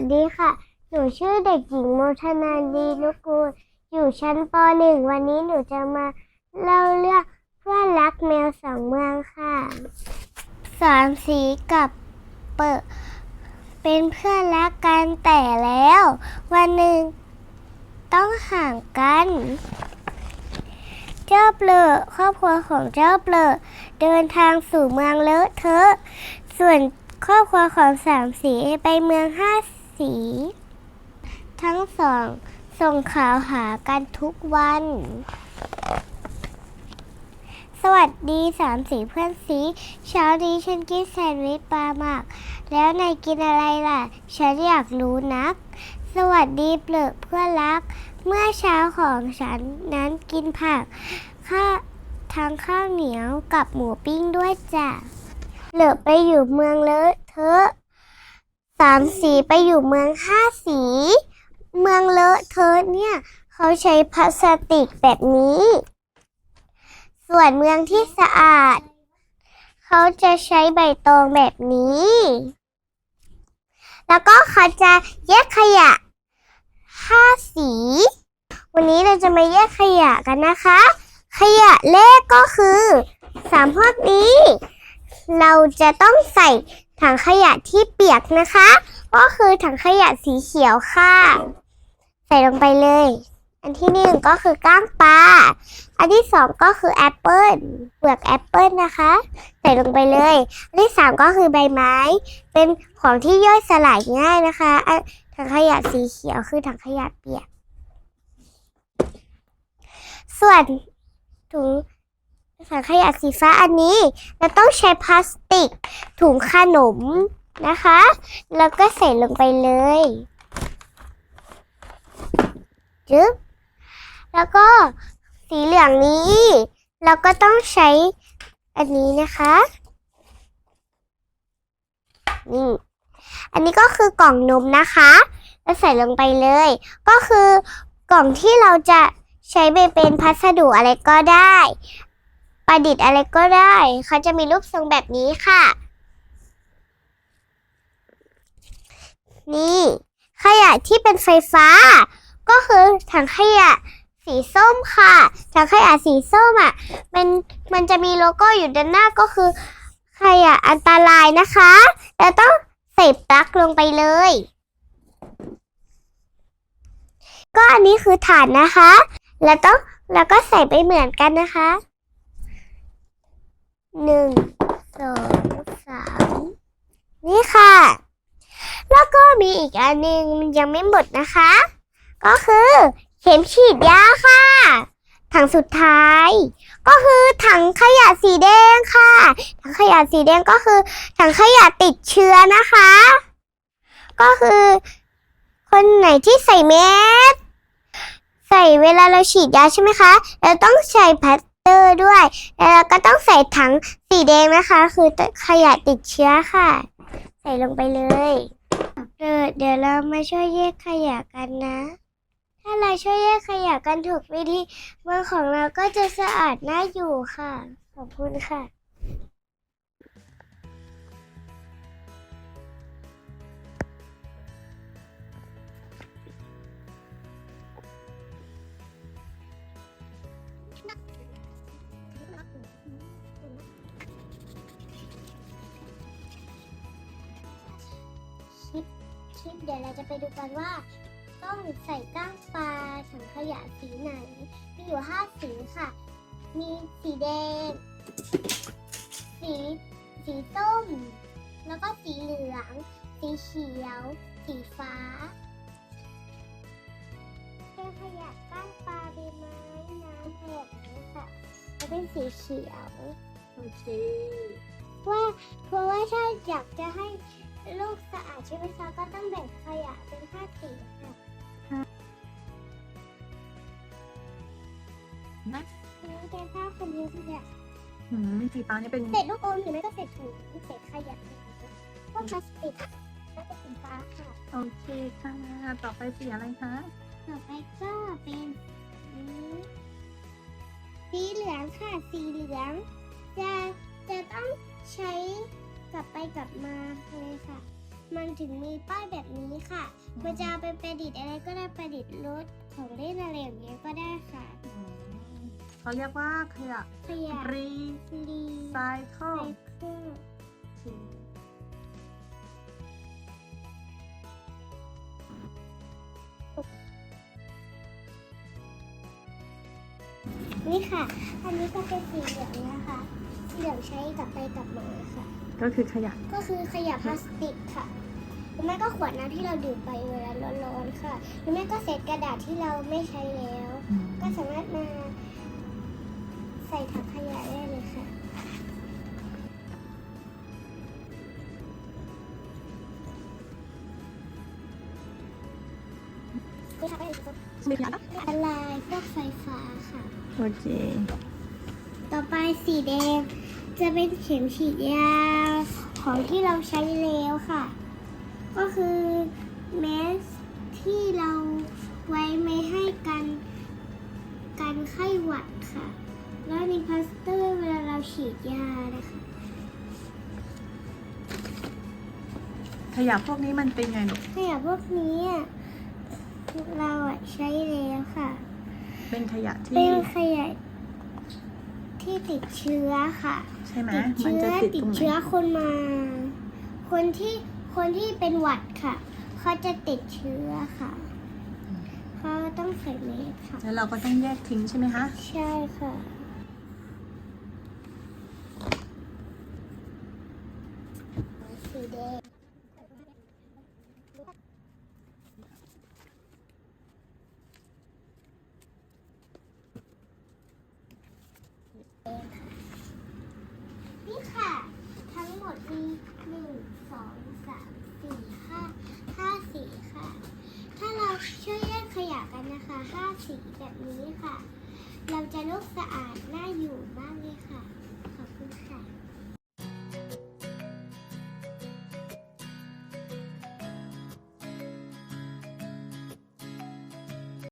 สดีค่ะ หนูชื่อเด็กหญิงโมทนาดีนุกูล อยู่ชั้นป .1 วันนี้หนูจะมาเล่าเรื่องเพื่อนรักแมวสองเมืองค่ะสามสีกับเปิดเป็นเพื่อนรักกันแต่แล้ว วันหนึ่งต้องห่างกัน เจ้าเปลือครอบครัวของเจ้าเปลือเดินทางสู่เมืองเลอะเทอะ ส่วนครอบครัวของสามสีไปเมืองห้า สี ทั้งสองส่งข่าวหากันทุกวัน สวัสดีสามสีเพื่อนสี เช้านี้ฉันกินแซนด์วิชปลาหมัก แล้วนายกินอะไรล่ะ ฉันอยากรู้นัก สวัสดีเปลือกเพื่อนรัก เมื่อเช้าของฉันนั้นกินผักข้าทั้งข้าวเหนียวกับหมูปิ้งด้วยจ้ะเหลือไปอยู่เมืองเลอะเทอะ สามสีไปอยู่เมืองห้าสี เมืองเลอะเทอะเนี่ย เขาใช้พลาสติกแบบนี้ ส่วนเมืองที่สะอาด เขาจะใช้ใบตองแบบนี้ แล้วก็เขาจะแยกขยะห้าสี วันนี้เราจะมาแยกขยะกันนะคะ ขยะแรกก็คือสามพวกนี้ เราจะต้องใส่ ถังขยะที่เปียกนะคะ ก็คือถังขยะสีเขียวค่ะ ใส่ลงไปเลย อันที่หนึ่งก็คือก้างปลาอันที่สองก็คือแอปเปิลเปลือกแอปเปิลนะคะ ใส่ลงไปเลย อันที่สามก็คือใบไม้ เป็นของที่ย่อยสลายง่ายนะคะอะถังขยะสีเขียวคือถังขยะเปียก ส่วนถุง ถังขยะสีฟ้าอันนี้ เราต้องใช้พลาสติก ถุงขนมนะคะ แล้วก็ใส่ลงไปเลยจึ๊บแล้วก็สีเหลืองนี้ เราก็ต้องใช้อันนี้นะคะนี่อันนี้ก็คือกล่องนมนะคะแล้วใส่ลงไปเลย ก็คือกล่องที่เราจะใช้ไปเป็นพัสดุอะไรก็ได้ ประดิษฐ์อะไรก็ได้ เขาจะมีรูปทรงแบบนี้ค่ะ นี่ ขยะที่เป็นไฟฟ้า ก็คือถังขยะสีส้มค่ะ ถังขยะสีส้มอะ มันมันจะมีโลโก้อยู่ด้านหน้าก็คือ ขยะอันตรายนะคะแล้วต้องใส่ปลั๊กลงไปเลย ก็อันนี้คือฐานนะคะ แล้วต้องแล้วก็ใส่ไปเหมือนกันนะคะ หนึ่งสองสามนี่ค่ะ แล้วก็มีอีกอันหนึงยังไม่หมดนะคะ ก็คือเข็มฉีดยาค่ะ ถังสุดท้าย ก็คือถังขยะสีแดงค่ะ ถังขยะสีแดงก็คือ ถังขยะติดเชื้อนะคะ ก็คือ คนไหนที่ใส่แมสใส่เวลาเราฉีดยาใช่ไหมคะ เราต้องใส่พลาส ตอร์ด้วย แล้วเราก็ต้องใส่ถังสีแดงนะคะ คือขยะติดเชื้อค่ะ ใส่ลงไปเลยเดี๋ยวเดี๋ยวเรามาช่วยแยกขยะกันนะ ถ้าเราช่วยแยกขยะกันถูกวิธีเมืองของเราก็จะสะอาดน่าอยู่ค่ะ ขอบคุณค่ะ คลิปเดี๋ยวเราจะไปดูกันว่า ต้องใส่ก้างปลาถังขยะสีไหน มีอยู่ห้าสีค่ะ มีสีแดง สีสีส้ม แล้วก็สีเหลือง สีเขียว สีฟ้าเป็นขยะก้างปลาใบไม้น้ำแบบนี้ค่ะจะเป็นสีเขียว โอเคว่าเพราะว่าถ้าอยากจะให้ โลกสะอาดใช่ไหมคะก็ต้องแบ่งขยะเป็นห้าสีค่ะนะอันนี้เป็นผ้าคลุมขยะอืมสีฟ้านี่เป็นเศษลูกอมหรือไม่ก็เศษถุงเศษขยะพวกพลาสติกแล้วก็สินค้าค่ะโอเคค่ะต่อไปสีอะไรคะต่อไปก็เป็นสีเหลืองค่ะสีเหลือง จะจะต้องใช้ กลับไปกลับมาเลยค่ะ มันถึงมีป้ายแบบนี้ค่ะมันจะเอาไปประดิษฐ์อะไรก็ได้ประดิษฐ์รถของเล่นอะไรอย่างเงี้ยก็ได้ค่ะอืมเขาเรียกว่าขยะขยะรีรีไซเคิไซลเคิลนี่ค่ะ อันนี้ก็เป็นสีเหลืองนะคะสีเหลืองใช้กลับไปกลับมาค่ะ ก็คือขยะ ก็คือขยะพลาสติกค่ะหรือไม่ก็ขวดน้ำที่เราดื่มไปเวลาร้อนๆค่ะ หรือไม่ก็เศษกระดาษที่เราไม่ใช้แล้วก็สามารถมาใส่ถังขยะได้เลยค่ะคือทำให้มีขยะละลายพวกไฟฟ้าค่ะ โอเค ต่อไปสีแดง จะเป็นเข็มฉีดยาของที่เราใช้แล้วค่ะ ก็คือแมสที่เราไว้ไม่ให้กันกันไข้หวัดค่ะ แล้วมีพลาสเตอร์เวลาเราฉีดยานะคะ ขยะพวกนี้มันเป็นไงลูกขยะพวกนี้อะเราอะใช้แล้วค่ะ เป็นขยะเป็ที่นขยะ ที่ติดเชื้อค่ะ ใช่ไหมติดมันเชื้จะอติดติตดรงไหนเชื้อคนมา คนที่คนที่เป็นหวัดค่ะ เขาจะติดเชื้อค่ะ เขาต้องใส่เมสค่ะ แล้วเราก็ต้องแยกทิ้งใช่ไหมคะ ใช่ค่ะ สีแดง นี่ค่ะ ทั้งหมดมีหนึ่งสองสามสี่ห้าห้าสีค่ะ ถ้าเราช่วยแยกขยะกันนะคะห้าสีแบบนี้ค่ะ เราจะโลกสะอาดน่าอยู่มากเลยค่ะ